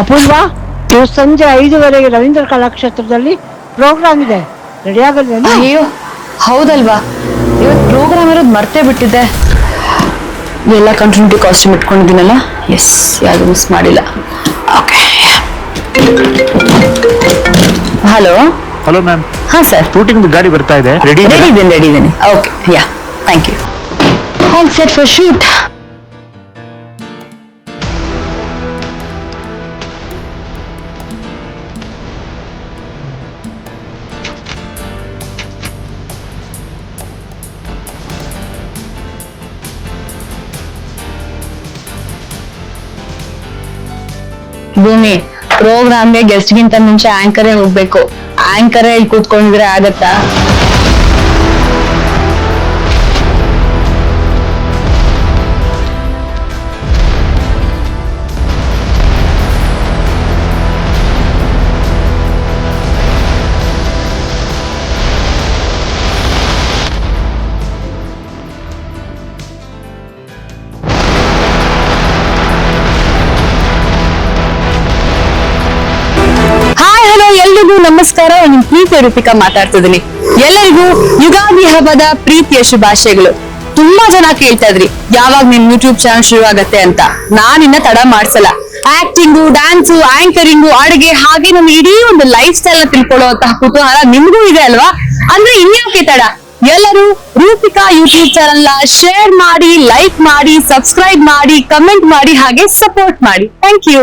ಅಪೂರ್ವ. ಇವತ್ತು ಸಂಜೆ ಐದುವರೆಗೆ ರವೀಂದ್ರ ಕಲಾಕ್ಷೇತ್ರದಲ್ಲಿ ಪ್ರೋಗ್ರಾಮ್ ಇದೆ. ರೆಡಿ ಆಗಲ್ವೇನು? ಅಯ್ಯೋ ಹೌದಲ್ವಾ? ಇವತ್ತು ಪ್ರೋಗ್ರಾಮ್ ಇರೋದು ಮರ್ತೇ ಬಿಟ್ಟಿದ್ದೆ. ಎಲ್ಲ ಕಂಟಿನ್ಯೂಟಿ ಕಾಸ್ಟ್ಯೂಮ್ ಇಟ್ಕೊಂಡಿದ್ದೀನಲ್ಲ? ಎಸ್ ಯಾವುದು ಮಿಸ್ ಮಾಡಿಲ್ಲ. ಓಕೆ ಹಲೋ ಹಲೋ ಮ್ಯಾಮ್ ಹಾಂ ಸರ್ ಶೂಟಿಂಗ್ ಗಾಡಿ ಬರ್ತಾ ಇದೆ. ರೆಡಿ ರೆಡಿ ಇದ್ದೀನಿ ರೆಡಿ ಇದ್ದೀನಿ. Okay yeah thank you all set for shoot Bhoomi. ಪ್ರೋಗ್ರಾಮ್ಗೆ guest ಗಿಂತ ಮುಂಚೆ ಆಂಕರೇ ಹೋಗ್ಬೇಕು. ಆಂಕರೇ ಇಲ್ಲಿ ಕೂತ್ಕೊಂಡಿದ್ರೆ ಆಗತ್ತಾ? ಹಲೋ ಎಲ್ರಿಗೂ ನಮಸ್ಕಾರ. ನಿಮ್ ಪ್ರೀತಿಯ ರೂಪಿಕಾ ಮಾತಾಡ್ತಿದ್ದೀನಿ ಎಲ್ಲರಿಗೂ ಯುಗಾದಿ ಹಬ್ಬದ ಪ್ರೀತಿಯ ಶುಭಾಶಯಗಳು. ತುಂಬಾ ಜನ ಕೇಳ್ತಾ ಇದ್ರಿ, ಯಾವಾಗ ನಿಮ್ ಯೂಟ್ಯೂಬ್ ಚಾನಲ್ ಶುರು ಆಗತ್ತೆ ಅಂತ ನಾನಿನ್ನ ತಡ ಮಾಡ್ಸಲ್ಲ. ಆಕ್ಟಿಂಗು ಡ್ಯಾನ್ಸು ಆಂಕರಿಂಗು ಅಡುಗೆ ಹಾಗೆ ನಮ್ಮ ಇಡೀ ಒಂದು ಲೈಫ್ ಸ್ಟೈಲ್ನ ತಿಳ್ಕೊಳ್ಳುವಂತಹ ಕುತೂಹಲ ನಿಮ್ಗೂ ಇದೆ ಅಲ್ವಾ? ಅಂದ್ರೆ ಇನ್ಯಾಕೆ ತಡ? ಎಲ್ಲರೂ ರೂಪಿಕಾ ಯೂಟ್ಯೂಬ್ ಚಾನಲ್ ಶೇರ್ ಮಾಡಿ ಲೈಕ್ ಮಾಡಿ ಸಬ್ಸ್ಕ್ರೈಬ್ ಮಾಡಿ ಕಮೆಂಟ್ ಮಾಡಿ, ಹಾಗೆ ಸಪೋರ್ಟ್ ಮಾಡಿ. Thank you